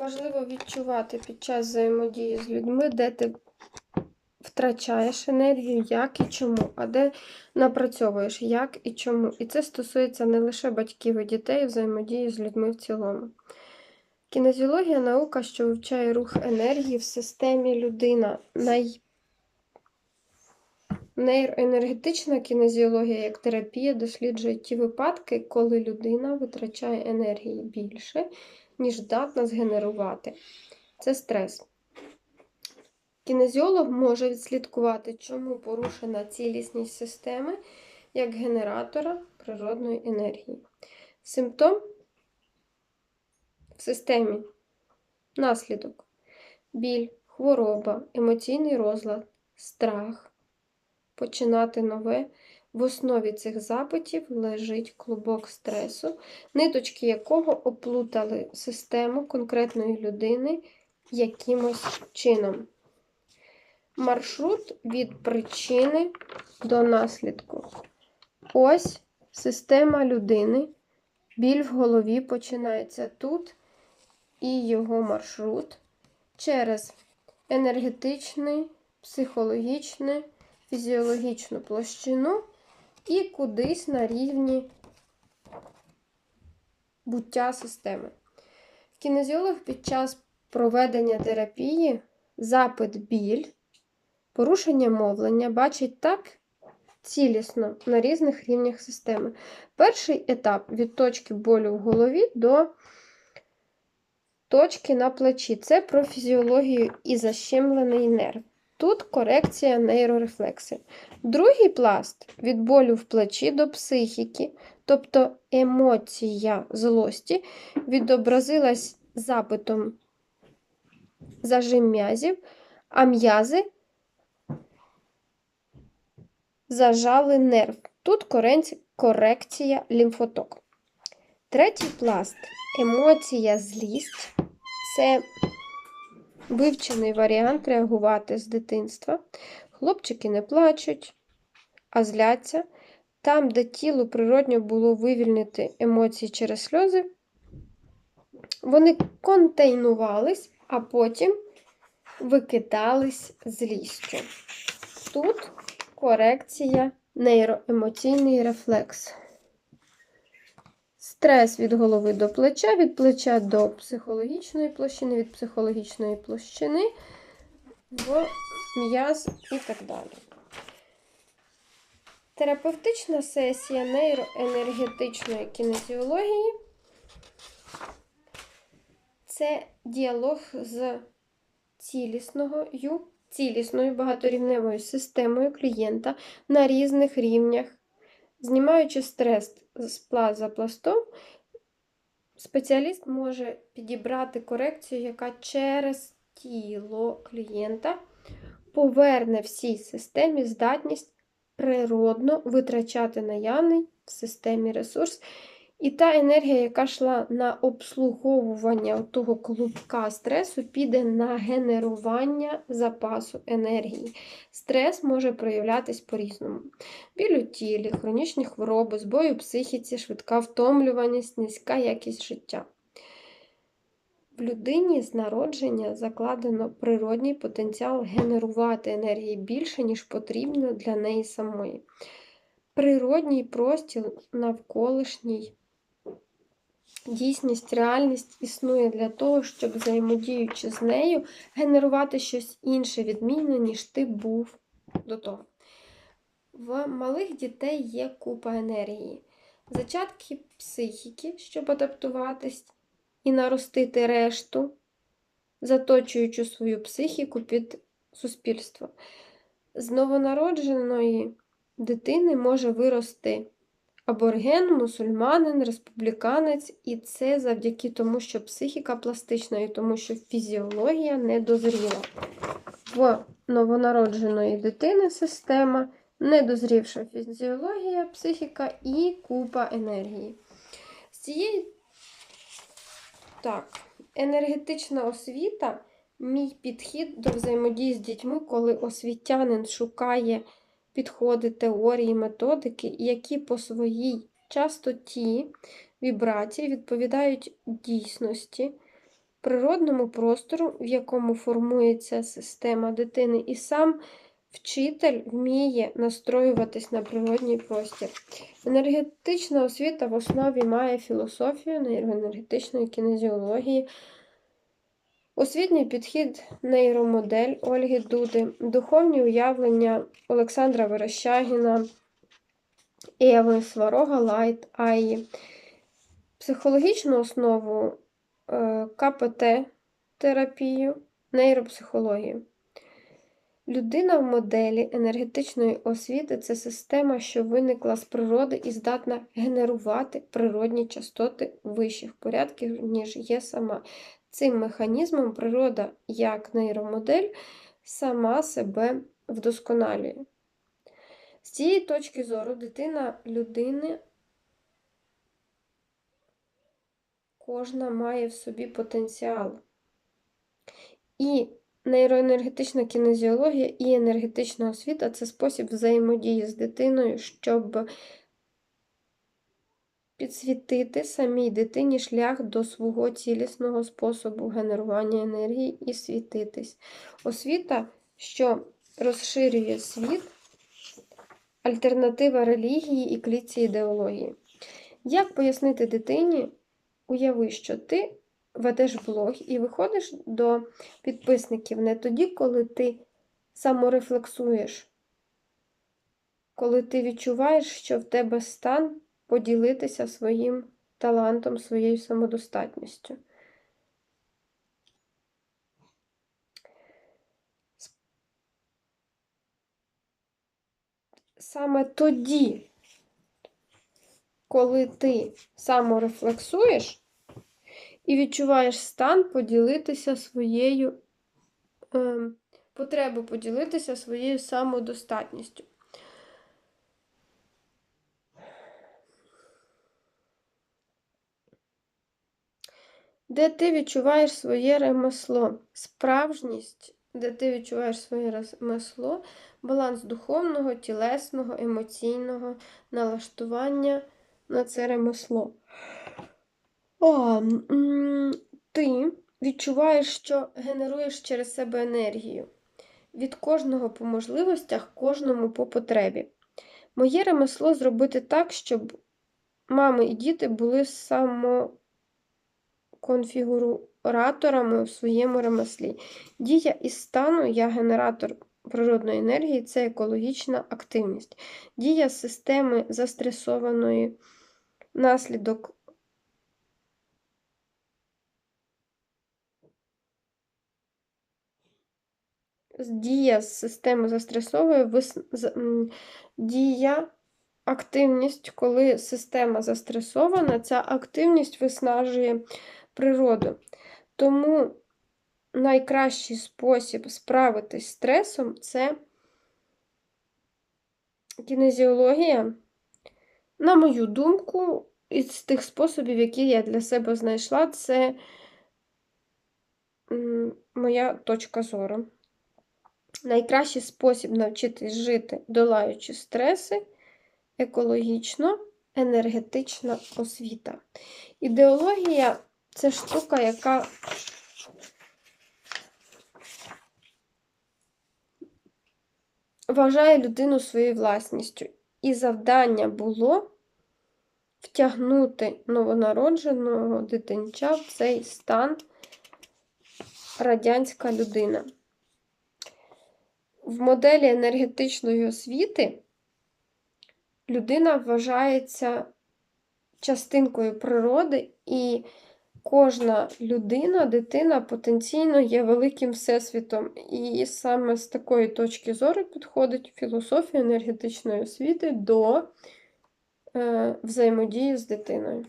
Важливо відчувати під час взаємодії з людьми, де ти втрачаєш енергію, як і чому, а де напрацьовуєш, як і чому. І це стосується не лише батьків і дітей, взаємодії з людьми в цілому. Кінезіологія наука, що вивчає рух енергії в системі людина. Най... Нейроенергетична кінезіологія як терапія досліджує ті випадки, коли людина витрачає енергії більше, ніж здатна згенерувати. Це стрес. Кінезіолог може відслідкувати, чому порушена цілісність системи як генератора природної енергії. Симптом в системі наслідок, біль, хвороба, емоційний розлад, страх, починати нове. В основі цих запитів лежить клубок стресу, ниточки якого оплутали систему конкретної людини якимось чином. Маршрут від причини до наслідку. Ось система людини. Біль в голові починається тут, і його маршрут через енергетичний, психологічний, фізіологічну площину і кудись на рівні буття системи. Кінезіолог під час проведення терапії запит біль, порушення мовлення бачить так цілісно на різних рівнях системи. Перший етап від точки болю в голові до точки на плечі. Це про фізіологію і защемлений нерв. Тут корекція нейрорефлекси. Другий пласт від болю в плечі до психіки, тобто емоція злості, відобразилась запитом зажим м'язів, а м'язи зажали нерв. Тут корекція лімфоток. Третій пласт емоція злість це вивчений варіант реагувати з дитинства. Хлопчики не плачуть, а зляться. Там, де тілу природньо було вивільнити емоції через сльози, вони контейнувались, а потім викидались злістю. Тут корекція нейроемоційний рефлекс. Стрес від голови до плеча, від плеча до психологічної площини, від психологічної площини в м'яз і так далі. Терапевтична сесія нейроенергетичної кінезіології це діалог з цілісною, цілісною багаторівневою системою клієнта на різних рівнях. Знімаючи стрес з пласт за пластом, спеціаліст може підібрати корекцію, яка через тіло клієнта поверне всій системі здатність природно витрачати наявний в системі ресурс. І та енергія, яка йшла на обслуговування того клубка стресу, піде на генерування запасу енергії. Стрес може проявлятись по-різному. Біль у тілі, хронічні хвороби, збої у психіці, швидка втомлюваність, низька якість життя. В людині з народження закладено природній потенціал генерувати енергії більше, ніж потрібно для неї самої. Природній простір навколишній дійсність, реальність існує для того, щоб, взаємодіючи з нею, генерувати щось інше відмінне, ніж ти був до того. В малих дітей є купа енергії. Зачатки психіки, щоб адаптуватись і наростити решту, заточуючи свою психіку під суспільство. З новонародженої дитини може вирости аборген, мусульманин, республіканець, і це завдяки тому, що психіка пластична і тому, що фізіологія не дозріла. В новонародженої дитини система, недозрівша фізіологія, психіка і купа енергії. З цієї так, енергетична освіта мій підхід до взаємодії з дітьми, коли освітянин шукає підходи, теорії, методики, які по своїй частоті вібрації відповідають дійсності, природному простору, в якому формується система дитини, і сам вчитель вміє настроюватись на природній простір. Енергетична освіта в основі має філософію нейроенергетичної кінезіології, освітній підхід нейромодель Ольги Дуди, духовні уявлення Олександра Верещагіна, Еви Сварога Лайт Аї, психологічну основу е, КПТ-терапію, нейропсихологію. Людина в моделі енергетичної освіти це система, що виникла з природи і здатна генерувати природні частоти вищих порядків, ніж є сама. Цим механізмом природа, як нейромодель, сама себе вдосконалює. З цієї точки зору дитина людини кожна має в собі потенціал. І нейроенергетична кінезіологія і енергетична освіта це спосіб взаємодії з дитиною, щоб підсвітити самій дитині шлях до свого цілісного способу генерування енергії і світитись. Освіта, що розширює світ, альтернатива релігії і клітці ідеології. Як пояснити дитині, уяви, що ти ведеш блог і виходиш до підписників не тоді, коли ти саморефлексуєш, коли ти відчуваєш, що в тебе стан поділитися своїм талантом, своєю самодостатністю. Саме тоді, коли ти саморефлексуєш і відчуваєш стан поділитися своєю е, потребу поділитися своєю самодостатністю. Де ти відчуваєш своє ремесло, справжність, де ти відчуваєш своє ремесло, баланс духовного, тілесного, емоційного налаштування на це ремесло. О, ти відчуваєш, що генеруєш через себе енергію. Від кожного по можливостях, кожному по потребі. Моє ремесло зробити так, щоб мами і діти були самоконфігураторами в своєму ремеслі. Дія із стану, я генератор природної енергії це екологічна активність. Дія системи застресованої наслідок дія з системи застресовує вис... дія, активність, коли система застресована, ця активність виснажує природу. Тому найкращий спосіб справитись з стресом це кінезіологія. На мою думку, із тих способів, які я для себе знайшла, це моя точка зору. Найкращий спосіб навчитись жити, долаючи стреси, екологічно, енергетична освіта. Ідеологія це штука, яка вважає людину своєю власністю. І завдання було втягнути новонародженого дитинча в цей стан радянська людина. В моделі енергетичної освіти людина вважається частинкою природи, і кожна людина, дитина потенційно є великим всесвітом. І саме з такої точки зору підходить філософія енергетичної освіти до е, взаємодії з дитиною.